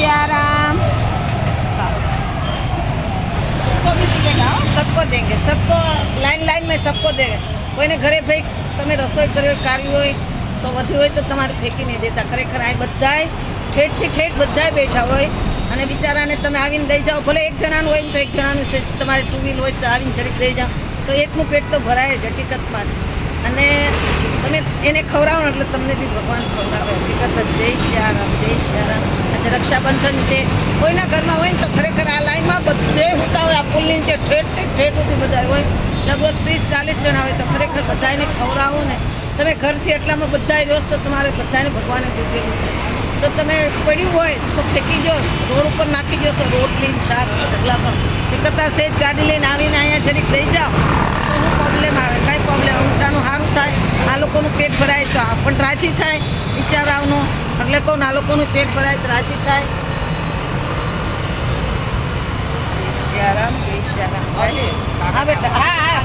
सियाराम। उसको भी मिलेगा सबको देंगे, सबको લાઈન લાઈનમાં सबको દે કોઈને ઘરે ભાઈ તમે રસોઈ કર્યો હોય કાઢી હોય તો વધી હોય તો તમારે ફેંકી નહીં દેતા ખરેખર આ બધાય ઠેઠથી ઠેઠ બધાય બેઠા હોય અને બિચારાને તમે આવીને દઈ જાઓ, ભલે એક જણાનું હોય ને તો એક જણાનું છે, તમારે ટુ વ્હીલ હોય તો આવીને જરીક દઈ જાઓ. તો એકનું પેટ તો ભરાય જ હકીકતમાં. અને તમે એને ખવડાવો એટલે તમને બી ભગવાન ખવડાવે. હકીકત જય શ્યારામ જય શ્યારામ આજે રક્ષાબંધન છે. કોઈના ઘરમાં હોય ને તો ખરેખર આ લાઈનમાં બધે હોતા હોય આ પુલની નીચે ઠેઠ ઠેઠ ઠેઠ સુધી બધા હોય. લગભગ ત્રીસ, ચાલીસ જણા હોય તો ખરેખર બધાને ખવડાવો ને. તમે ઘરથી એટલામાં બધા છો તો તમારે બધાને ભગવાને દીધેલું છે. તો તમે પડ્યું હોય તો ફેંકી જો રોડ ઉપર નાખી જશો છો રોટલી, શાક, ઢગલા પર એકતા સેજ ગાડી લઈને આવીને અહીંયા જરીક દઈ જાઓ. તો શું પ્રોબ્લેમ આવે. કાંઈ પ્રોબ્લેમ ઊંટાનું સારું થાય. આ લોકોનું પેટ ભરાય તો આ પણ રાજી થાય. બિચારાઓનું એટલે કહું આ લોકોનું પેટ ભરાય ત્રાચી થાય. જય શ્યારામ જય શ્યારામ હા બેટા હા હા